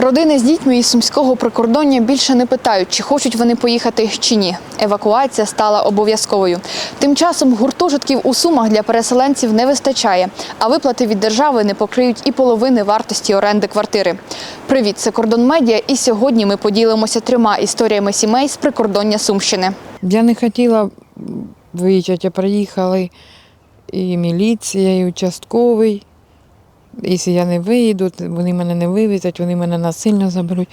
Родини з дітьми із сумського прикордоння більше не питають, чи хочуть вони поїхати чи ні. Евакуація стала обов'язковою. Тим часом гуртожитків у сумах для переселенців не вистачає, а виплати від держави не покриють і половини вартості оренди квартири. Привіт, це кордон медіа. І сьогодні ми поділимося трьома історіями сімей з прикордоння Сумщини. Я не хотіла виїжджати, а приїхали і міліція, і участковий. Якщо я не вийду, вони мене не вивезять, вони мене насильно заберуть.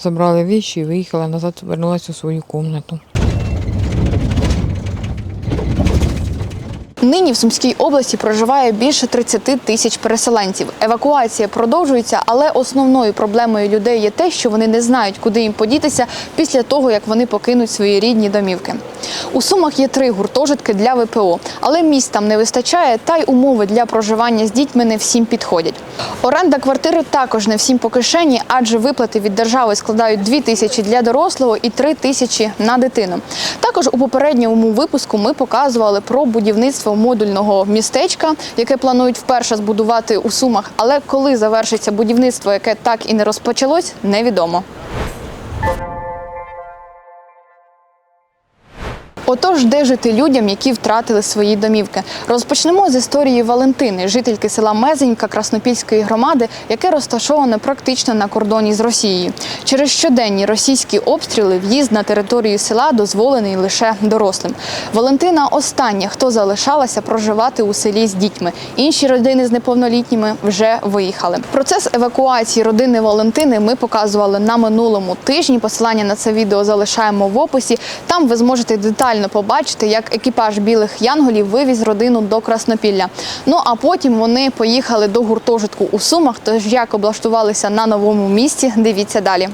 Забрали віші і виїхала назад, вернулася у свою кімнату. Нині в Сумській області проживає більше 30 тисяч переселенців. Евакуація продовжується, але основною проблемою людей є те, що вони не знають, куди їм подітися після того, як вони покинуть свої рідні домівки. У Сумах є три гуртожитки для ВПО, але місць там не вистачає, та й умови для проживання з дітьми не всім підходять. Оренда квартири також не всім по кишені, адже виплати від держави складають 2 тисячі для дорослого і 3 тисячі на дитину. Також у попередньому випуску ми показували про будівництво модульного містечка, яке планують вперше збудувати у Сумах. Але коли завершиться будівництво, яке так і не розпочалось, невідомо. Отож, де жити людям, які втратили свої домівки? Розпочнемо з історії Валентини, жительки села Мезенька Краснопільської громади, яке розташоване практично на кордоні з Росією. Через щоденні російські обстріли в'їзд на територію села дозволений лише дорослим. Валентина остання, хто залишалася проживати у селі з дітьми. Інші родини з неповнолітніми вже виїхали. Процес евакуації родини Валентини ми показували на минулому тижні. Посилання на це відео залишаємо в описі. Там ви зможете детально побачити, як екіпаж білих янголів вивіз родину до Краснопілля. Ну а потім вони поїхали до гуртожитку у Сумах. Тож як облаштувалися на новому місці, дивіться далі.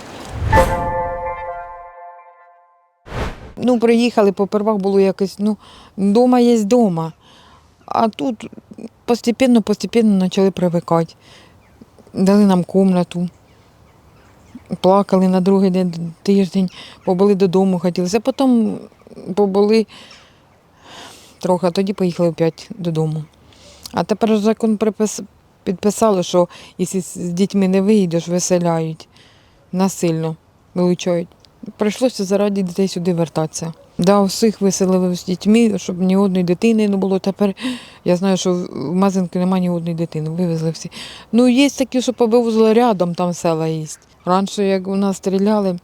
Ну, приїхали, попервах було якось, ну, вдома є вдома. А тут постепенно, постепенно почали привикати. Дали нам кімнату. Плакали на другий день тиждень, побули додому, хотілося. Потім побули трохи, а тоді поїхали опять додому. А тепер закон припис... підписали, що якщо з дітьми не виїдеш, виселяють насильно, вилучають. Прийшлося заради дітей сюди вертатися. Да, всіх виселили з дітьми, щоб ні одної дитини не було. Тепер я знаю, що в Мазинки немає ні одної дитини, вивезли всі. Ну, є такі, що повивезли рядом, там села є. Раніше, як у нас стріляли,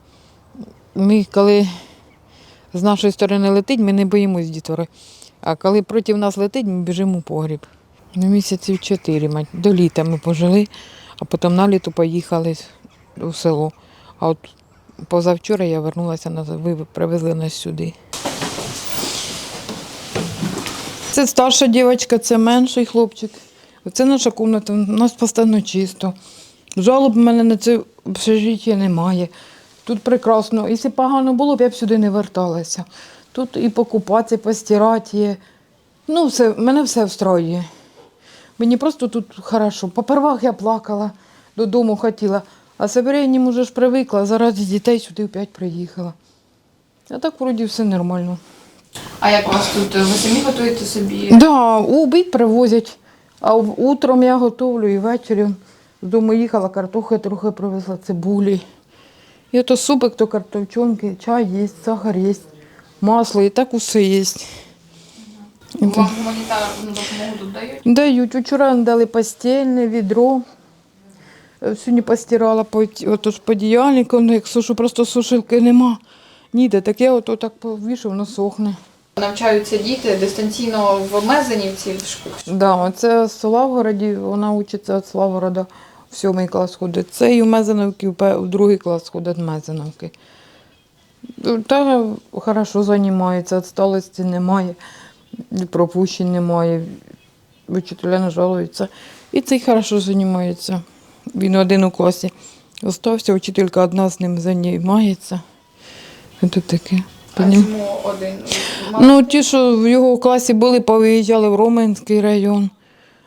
ми коли з нашої сторони летить, ми не боїмось дітвори. А коли проти нас летить, ми біжимо у погріб. Ну, місяців чотири, мать. До літа ми пожили, а потім на літо поїхали у село. А от позавчора я вернулася назад, ви привезли нас сюди. Це старша дівчинка, це менший хлопчик. Оце наша кімната, у нас постійно чисто. Жалоб в мене на це общежиття немає. Тут прекрасно. Якщо погано було б, я б сюди не верталася. Тут і покупатися, і постирати є. Ну, все, мене все встроює. Мені просто тут хорошо. Попервах я плакала, додому хотіла, а Северянім уже ж привикла, заради дітей сюди опять приїхала. А так вроді все нормально. А як у вас тут ви самі готуєте собі? Да, у обід привозять. А утром я готовлю і ввечері з дому їхала, картохи трохи привезла, цибулі. І то супик, то картовчонки, чай є, сахар є, масло, і так усе є. Вам гуманітарну допомогу тут дають? Дають. Вчора дали постільне, відро. Е, Сьогодні постирала по, ото ж ну, як сушу, просто сушилки нема. Ніде, так я ото так повішу, воно сохне. Навчаються діти дистанційно в Мезенівці в школі. Да, оце з Славгороді, вона учиться від Славгорода в сьомий клас ходить. Це і в Мезеновки, в другий клас ходить Мезеновки. Та хорошо займається, відсталості немає, пропущень немає, вчителя не жалуються. І цей хорошо займається. Він один у класі. Остався, вчителька одна з ним займається. Це таке. Понім- чому один? Ну, ті, що в його класі були, повиїжджали в Роменський район,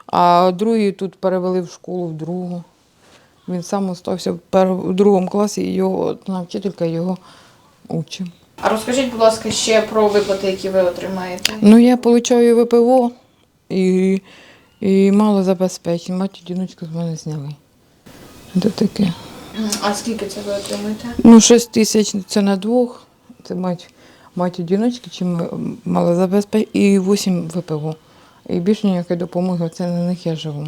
а другі тут перевели в школу в другу. Він сам остався в, другому класі, і його одна вчителька його учить. А розкажіть, будь ласка, ще про виплати, які ви отримаєте. Ну, я отримую ВПО і, і мало забезпечень. Мать і діночку з мене зняли. Це таке. А скільки це ви отримуєте? Ну, 6 тисяч це на двох. Це мать, мать одіночки чи м- малозабезпечення, і 8 ВПО. І більше ніякої допомоги, це на них я живу.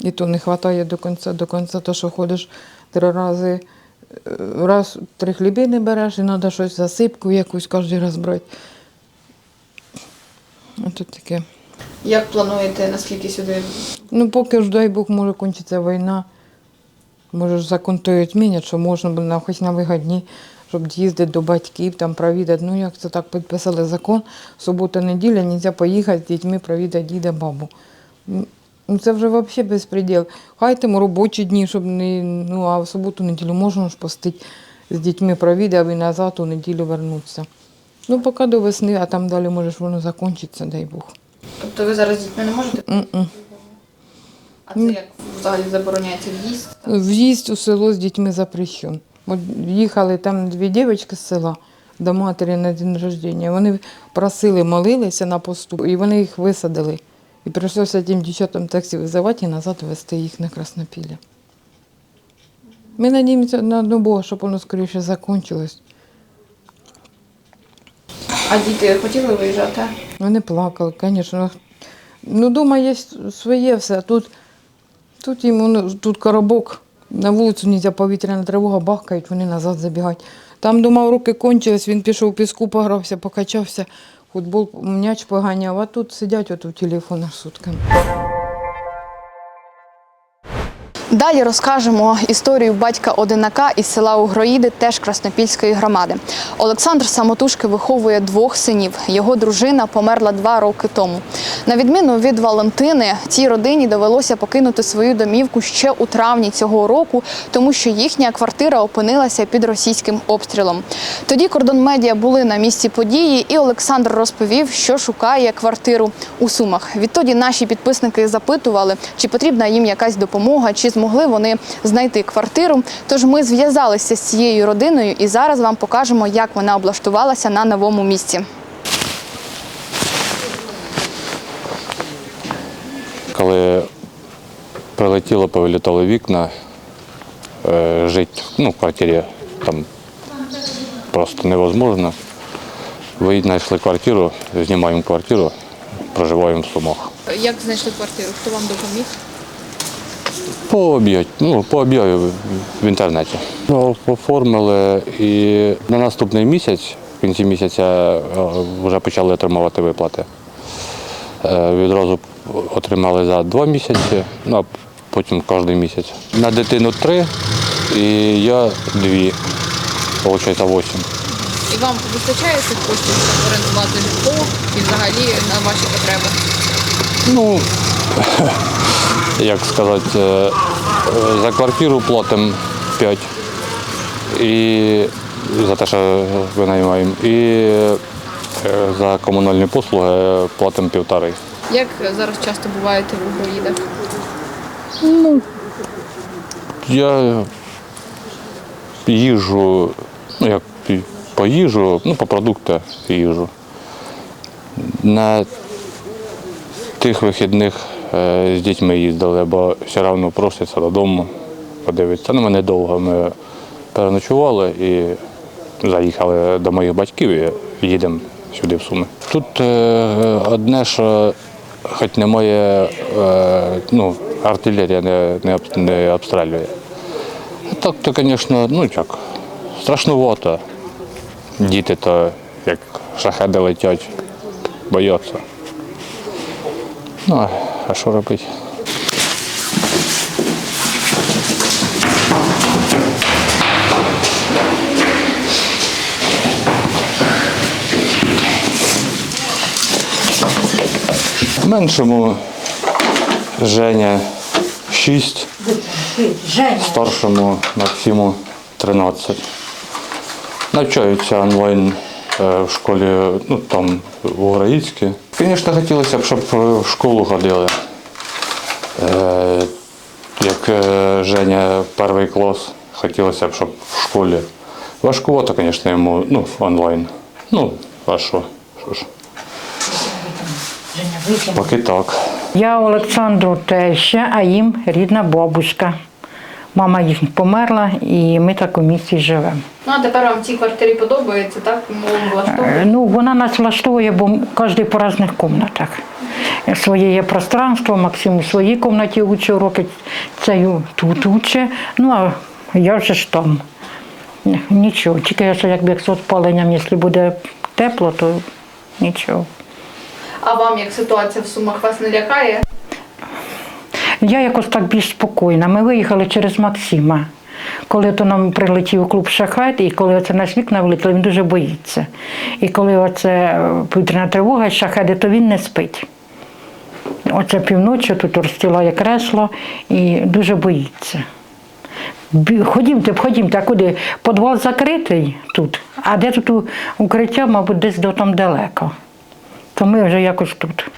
І то не вистачає до кінця, до кінця, то що ходиш три рази, е, раз три хліби не береш, і треба щось засипку якусь кожен раз брати. А тут таке. Як плануєте, наскільки сюди? Ну, поки ж, дай Бог, може кончиться війна. Може ж закон той відмінять, що можна було на- хоч на вигодні, щоб їздити до батьків, там провідати. Ну, як це так підписали закон, субота, неділя, не можна поїхати з дітьми провідати діда, бабу. Ну, це вже взагалі безпреділ. Хай там робочі дні, щоб не. Ну, а в суботу, неділю можна ж постити з дітьми провідав і назад у неділю вернутися. Ну, поки до весни, а там далі може ж воно закінчиться, дай Бог. Тобто ви зараз з дітьми не можете? М-м. А це як взагалі забороняється в'їзд? В'їзд у село з дітьми запрещен. От їхали там дві дівчатки з села до матері на день рождення. Вони просили, молилися на посту, і вони їх висадили. І прийшлося тим дівчатам таксі визивати і назад везти їх на Краснопілля. Ми надіємося на одну Бога, щоб воно скоріше закінчилось. А діти хотіли виїжджати? Вони плакали, звісно. Ну, вдома є своє все. а Тут, тут йому ну, тут коробок, на вулицю нельзя повітряна тривога, бахкають, вони назад забігають. Там думав, руки кончились, він пішов в піску, погрався, покачався, футбол, м'яч поганяв, а тут сидять от у телефонах сутками. Далі розкажемо історію батька одинака із села Угроїди, теж Краснопільської громади. Олександр самотужки виховує двох синів. Його дружина померла два роки тому. На відміну від Валентини, цій родині довелося покинути свою домівку ще у травні цього року, тому що їхня квартира опинилася під російським обстрілом. Тоді кордон медіа були на місці події, і Олександр розповів, що шукає квартиру у Сумах. Відтоді наші підписники запитували, чи потрібна їм якась допомога, чи змогли вони знайти квартиру. Тож ми зв'язалися з цією родиною і зараз вам покажемо, як вона облаштувалася на новому місці. Коли прилетіло, повилітали вікна, е, жити ну, в квартирі там просто невозможно. Ви знайшли квартиру, знімаємо квартиру, проживаємо в Сумах. Як знайшли квартиру? Хто вам допоміг? По ну, по об'яві в- інтернеті. Ну, оформили і на наступний місяць, в кінці місяця, е, вже почали отримувати виплати. Е, Відразу отримали за два місяці, ну а потім кожен місяць. На дитину три і я дві. Виходить, восім. І вам вистачає цих коштів, щоб орендувати житло і взагалі на ваші потреби? Ну, як сказати, е, е, за квартиру платимо 5 і за те, що винаймаємо, і е, за комунальні послуги платимо півтори. Як зараз часто буваєте в Угроїдах? Я їжу, ну як по їжу, ну по продукти їжу. На тих вихідних з дітьми їздили, бо все одно просяться додому подивитися. Ну, ми недовго ми переночували і заїхали до моїх батьків і їдемо сюди в Суми. Тут е, одне, що хоч немає, е, ну, артилерія не, не, не обстрілює. Так, то, звісно, ну як, страшнувато. Діти то як шахеди летять, бояться. Ну, а- що робити? Меншому Женя 6, старшому Максиму 13. Навчаються онлайн е, в школі, ну там в Уграїцькі. Звісно, хотілося б, щоб е, в школу ходили. Як е, Женя перший клас, хотілося б, щоб в школі. Важкувато, звісно, йому ну, онлайн. Ну, а що? Що ж? Поки так. Я Олександру теща, а їм рідна бабуська. Мама їх померла, і ми так у місті живемо. Ну а тепер вам в цій квартирі подобається, так? Влаштовує? Е, Ну, вона нас влаштовує, бо кожен по різних кімнатах. Своє є пространство, Максим у своїй кімнаті учить уроки, цею тут учить. Ну, а я вже ж там. Нічого. Тільки що якби з опаленням, якщо буде тепло, то нічого. А вам як ситуація в Сумах вас не лякає? Я якось так більш спокійна. Ми виїхали через Максима. Коли то нам прилетів клуб шахет, і коли оце наш вікна влетіли, він дуже боїться. І коли оце е, повітряна тривога, шахеди, то він не спить. Оце півночі тут розстілає кресло і дуже боїться. Ходімте, ходімте, а куди? Подвал закритий тут, а де тут укриття, мабуть, десь до там далеко. То ми вже якось тут.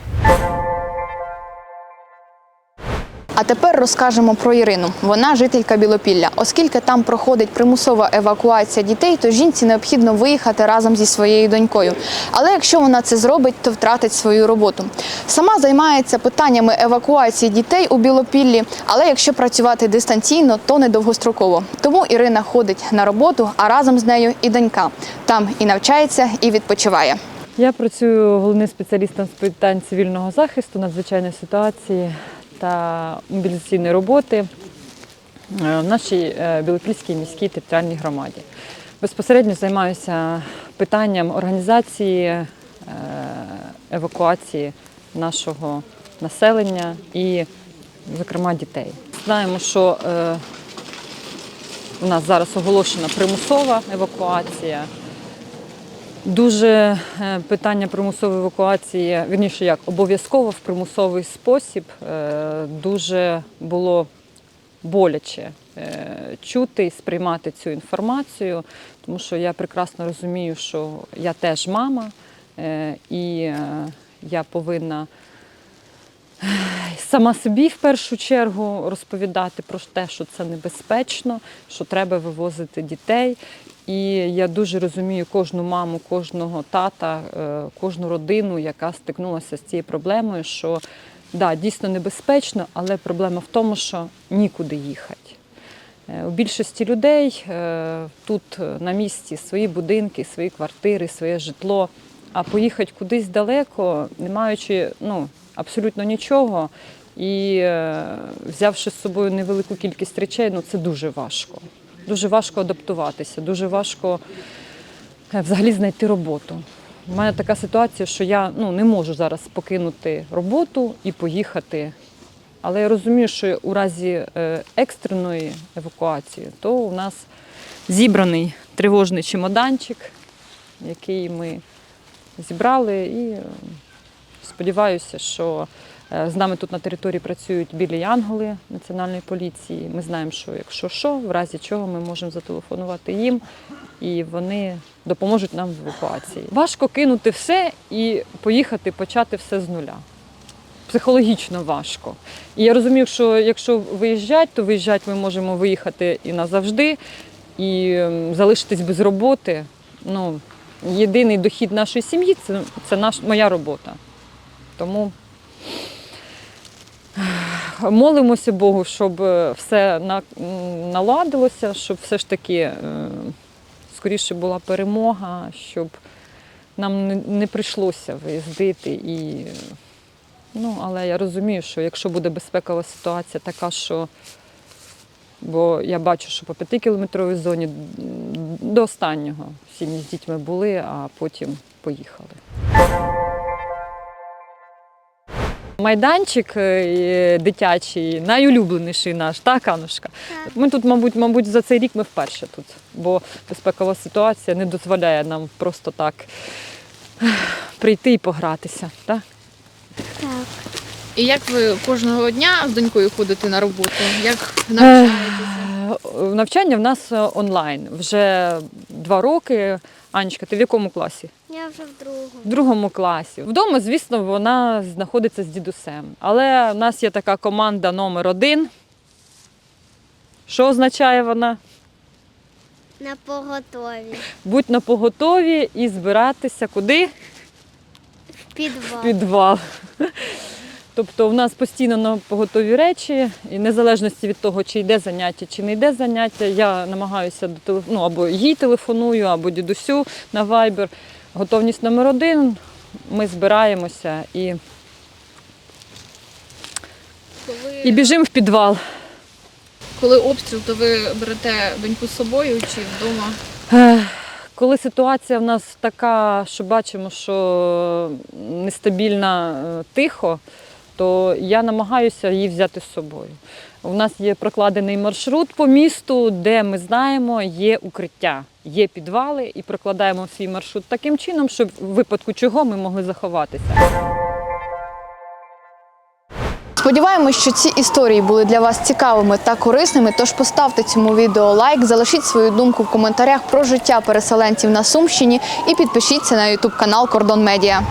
А тепер розкажемо про Ірину. Вона жителька Білопілля. Оскільки там проходить примусова евакуація дітей, то жінці необхідно виїхати разом зі своєю донькою. Але якщо вона це зробить, то втратить свою роботу. Сама займається питаннями евакуації дітей у Білопіллі, але якщо працювати дистанційно, то не довгостроково. Тому Ірина ходить на роботу, а разом з нею і донька. Там і навчається, і відпочиває. Я працюю головним спеціалістом з питань цивільного захисту, надзвичайної ситуації та мобілізаційної роботи е, в нашій е, Білопільській міській територіальній громаді. Безпосередньо займаюся питанням організації е, евакуації нашого населення і, зокрема, дітей. Знаємо, що у нас зараз оголошена примусова евакуація. Дуже е, питання примусової евакуації, вірніше як обов'язково в примусовий спосіб, е, дуже було боляче е, чути і сприймати цю інформацію, тому що я прекрасно розумію, що я теж мама, і я повинна сама собі в першу чергу розповідати про те, що це небезпечно, що треба вивозити дітей. І я дуже розумію кожну маму, кожного тата, е, кожну родину, яка стикнулася з цією проблемою, що да, дійсно небезпечно, але проблема в тому, що нікуди їхати. Е, У більшості людей е, тут на місці свої будинки, свої квартири, своє житло. А поїхати кудись далеко, не маючи ну, абсолютно нічого, і взявши з собою невелику кількість речей, ну це дуже важко. Дуже важко адаптуватися, дуже важко е, взагалі знайти роботу. У мене така ситуація, що я ну, не можу зараз покинути роботу і поїхати. Але я розумію, що у разі е, екстреної евакуації, то у нас зібраний тривожний чемоданчик, який ми зібрали, і е, сподіваюся, що з нами тут на території працюють білі янголи національної поліції. Ми знаємо, що якщо що, в разі чого ми можемо зателефонувати їм, і вони допоможуть нам в евакуації. Важко кинути все і поїхати почати все з нуля. Психологічно важко. І я розумію, що якщо виїжджати, то виїжджати ми можемо виїхати і назавжди, і залишитись без роботи. Ну, єдиний дохід нашої сім'ї це, це наш, моя робота. Тому молимося Богу, щоб е, все наладилося, щоб все ж таки е, скоріше була перемога, щоб нам не, прийшлося виїздити. І, ну, але я розумію, що якщо буде безпекова ситуація така, що Бо я бачу, що по п'ятикілометровій зоні до останнього сім'ї з дітьми були, а потім поїхали. Майданчик е, дитячий, найулюбленіший наш, так, Анушка? Ми тут, мабуть, мабуть, за цей рік ми вперше тут, бо безпекова ситуація не дозволяє нам просто так прийти і погратися. Так? І як ви кожного дня з донькою ходите на роботу? Як Е, Навчання в нас е, онлайн вже два роки. Анечка, ти в якому класі? Вже в другому. В другому класі. Вдома, звісно, вона знаходиться з дідусем. Але в нас є така команда номер один. Що означає вона? На поготові. Будь на поготові і збиратися куди? В підвал. В підвал. Тобто в нас постійно на поготові речі, і незалежності від того, чи йде заняття, чи не йде заняття, я намагаюся до телеф- ну, або їй телефоную, або дідусю на Viber. Готовність номер один. Ми збираємося і, і біжимо в підвал. Коли обстріл, то ви берете доньку з собою чи вдома? Коли ситуація в нас така, що бачимо, що нестабільна е, тихо, то я намагаюся її взяти з собою. У нас є прокладений маршрут по місту, де ми знаємо, є укриття, є підвали, і прокладаємо свій маршрут таким чином, щоб в випадку чого ми могли заховатися. Сподіваємось, що ці історії були для вас цікавими та корисними. Тож поставте цьому відео лайк, залишіть свою думку в коментарях про життя переселенців на Сумщині і підпишіться на ютуб канал Кордон Медіа.